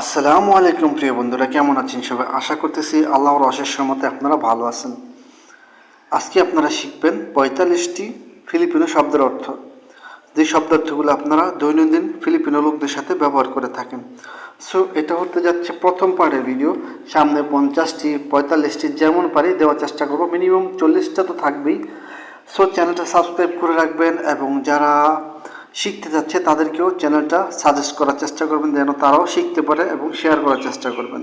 আসসালামু আলাইকুম প্রিয় বন্ধুরা, কেমন আছেন সবাই? আশা করতেছি আল্লাহর অশেষ মতে আপনারা ভালো আছেন। আজকে আপনারা শিখবেন পঁয়তাল্লিশটি ফিলিপিনো শব্দের অর্থ। যে শব্দার্থগুলো আপনারা দৈনন্দিন ফিলিপিনো লোকদের সাথে ব্যবহার করে থাকেন। সো এটা হতে যাচ্ছে প্রথম পার্টের ভিডিও সামনে পঞ্চাশটি, পঁয়তাল্লিশটি যেমন পারি দেওয়ার চেষ্টা করব। মিনিমাম চল্লিশটা তো থাকবেই। সো চ্যানেলটা সাবস্ক্রাইব করে রাখবেন এবং যারা শিখতে যাচ্ছে, তাদেরকেও চ্যানেলটা সাজেস্ট করার চেষ্টা করবেন, যেন তারাও শিখতে পারে এবং শেয়ার করার চেষ্টা করবেন।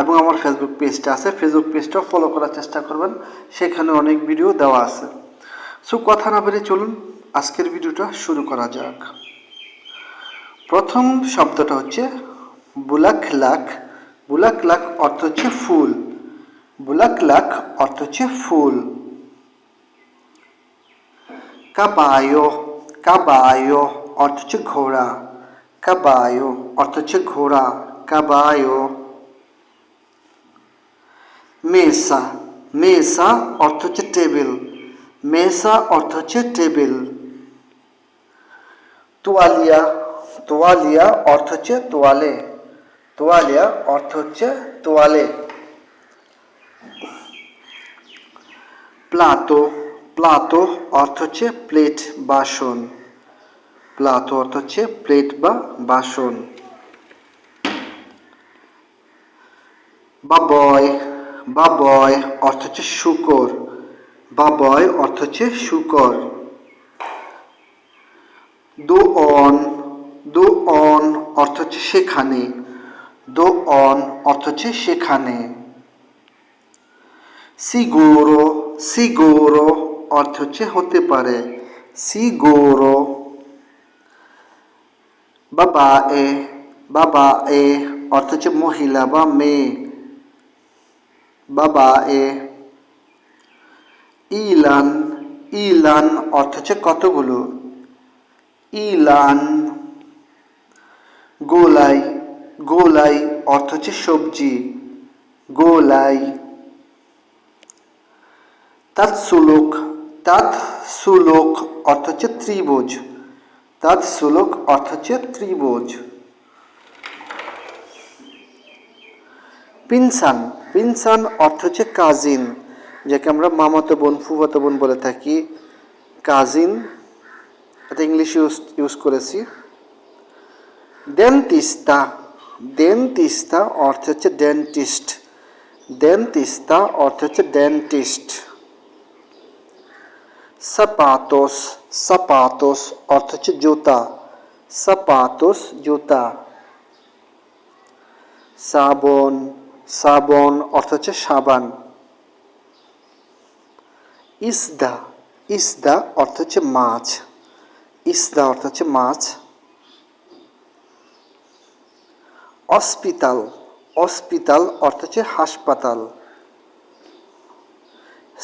এবং আমার ফেসবুক পেজটা আছে ফেসবুক পেজটাও ফলো করার চেষ্টা করবেন, সেখানে অনেক ভিডিও দেওয়া আছে। সো কথা না বেরিয়ে চলুন, আজকের ভিডিওটা শুরু করা যাক। প্রথম শব্দটা হচ্ছে বুলাক লাখ বুলাক লাখ অর্থ হচ্ছে ফুল। বুলাক লাখ অর্থ হচ্ছে ফুল। কাবায়ো কাবায়ো অর্থ হচ্ছে ঘোড়া কাবায়ো অর্থ হচ্ছে ঘোড়া কাবায়ো মেসা মেসা অর্থ হচ্ছে টেবিল মেসা অর্থ হচ্ছে টেবিল তোয়ালিয়া তোয়ালিয়া অর্থ হচ্ছে তোয়ালে তোয়ালিয়া অর্থ হচ্ছে তোয়ালে প্লাতো প্লাতো অর্থ হচ্ছে প্লেট বাসন প্লাতো অর্থ হচ্ছে প্লেট বা বাসন। বা বয় বা বয় অর্থ হচ্ছে শুকর। বা বয় অর্থ হচ্ছে শুকর। দো অন দো অন অর্থ হচ্ছে সেখানে। দো অন অর্থ হচ্ছে সেখানে। সিগোরো সিগোরো অর্থ হচ্ছে হতে পারে। সিগোরো বাবা এ বাবা এ অর্থ হচ্ছে মহিলা বা মেয়ে। বাবা এ, ইলান ইলান অর্থ হচ্ছে কতগুলো? ইলান, গোলাই গোলাই অর্থ হচ্ছে সবজি, গোলাই। তাৎ সুলোক তাৎ সুলোক অর্থ হচ্ছে ত্রিভুজ। তাৎ সুলোক অর্থ হচ্ছে ত্রিভুজ। পিনসান পিনসান অর্থ হচ্ছে কাজিন, যাকে আমরা মামাতো বোন, ফুফাতো বোন বলে থাকি। কাজিন, এটা ইংলিশ ইউজ ইউজ করেছি। ডেন্টিস্তা ডেন্টিস্তা অর্থ হচ্ছে ডেন্টিস্ট। দেন তিস্তা অর্থ হচ্ছে ডেন্টিস্ট। সাপাতোস সাপাতোস অর্থ হচ্ছে জুতা। সাপাতোস জুতা। সাবন সাবন অর্থ হচ্ছে সাবান। ইসদা ইসদা অর্থ হচ্ছে মাছ। ইসদা অর্থ হচ্ছে মাছ। হসপিটাল হসপিটাল অর্থ হচ্ছে হাসপাতাল।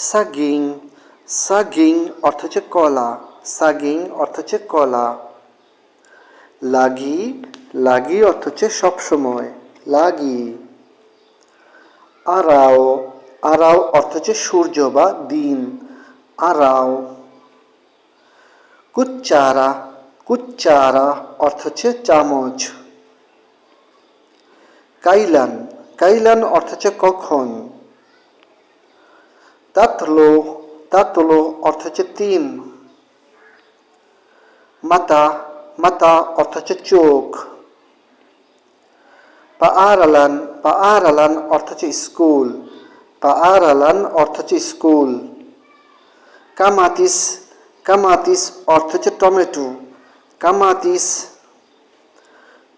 সাগিং সাগিং অর্থ হচ্ছে কলা। সাগিং অর্থ হচ্ছে কলা। লাগি লাগি অর্থ হচ্ছে সবসময় লাগি। আরাও আরাও অর্থ হচ্ছে সূর্য বা দিন। আরাও। কুচ্চারা কুচ্চারা অর্থ হচ্ছে চামচ। কাইলান কাইলান অর্থ হচ্ছে কখন। তাতলো তাতলো অর্থ হচ্ছে তিন মাতা মাতা অর্থ হচ্ছে চোখ পাআরালান পাআরালান অর্থ হচ্ছে স্কুল পাআরালান অর্থ হচ্ছে স্কুল কামাতিস কামাতিস অর্থ হচ্ছে টমেটো কামাতিস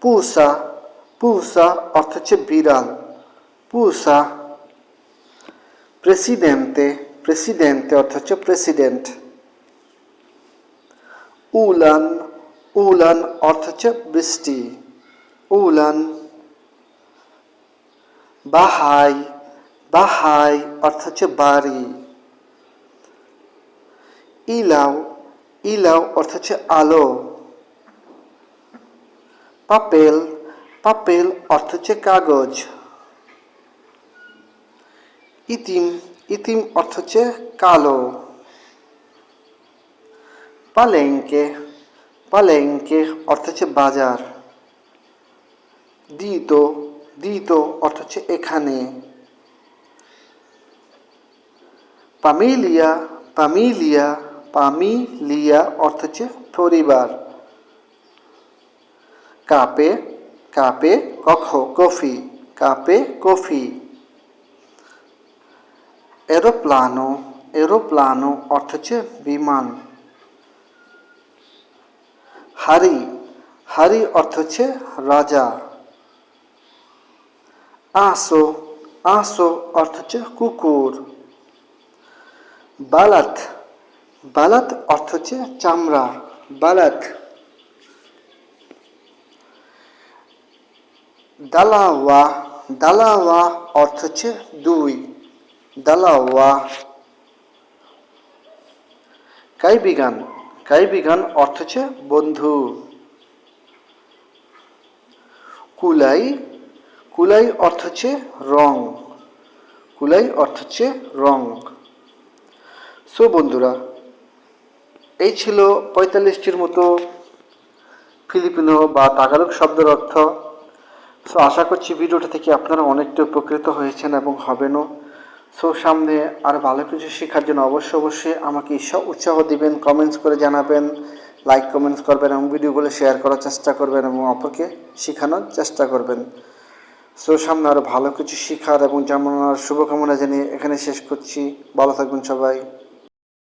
পুসা পুসা অর্থ হচ্ছে বিড়াল পুসা প্রেসিডেন্টে প্রেসিডেন্টে অর্থ হচ্ছে প্রেসিডেন্ট উলান উলান অর্থ হচ্ছে বৃষ্টি উলান বাহাই বাহাই অর্থ হচ্ছে বাড়ি ইলাও ইলাও অর্থ হচ্ছে আলো পাপেল পাপেল অর্থ হচ্ছে কাগজ ইতিম ইতিম অর্থ হচ্ছে কালো। পালেঙ্কে পালেঙ্কে অর্থ হচ্ছে বাজার। দিত দিত অর্থ হচ্ছে এখানে। পামিলিয়া পামিলিয়া পামিলিয়া অর্থ হচ্ছে পরিবার। কাপে কাপে কখ, কফি, কাপে কফি। এরোপ্লানো এরোপ্লানো অর্থ হচ্ছে বিমান। হারি হারি অর্থ হচ্ছে রাজা। আসো আসো অর্থ হচ্ছে কুকুর। বালাত বালাত অর্থ হচ্ছে চামড়া, বালাত। দালাওয়া দালাওয়া অর্থ হচ্ছে দুই। দালাওয়া। কাই বিগান কাই বিগান অর্থ হচ্ছে বন্ধু। কুলাই। কুলাই অর্থ হচ্ছে রং। কুলাই অর্থ হচ্ছে রং। সো বন্ধুরা, এই ছিল পঁয়তাল্লিশটির মতো ফিলিপিনো বা তাগালক শব্দের অর্থ। সো আশা করছি ভিডিওটা থেকে আপনারা অনেকটা উপকৃত হয়েছেন এবং হবেনও। সো সামনে আর ভালো কিছু শেখার জন্য অবশ্যই অবশ্যই আমাকে উৎসাহ দিবেন কমেন্টস করে জানাবেন লাইক কমেন্টস করবেন এবং ভিডিওগুলো শেয়ার করার চেষ্টা করবেন এবং অপরকে শেখানোর চেষ্টা করবেন। সো সামনে আরও ভালো কিছু শেখার এবং জানানোর শুভকামনা জানিয়ে এখানে শেষ করছি। ভালো থাকবেন সবাই।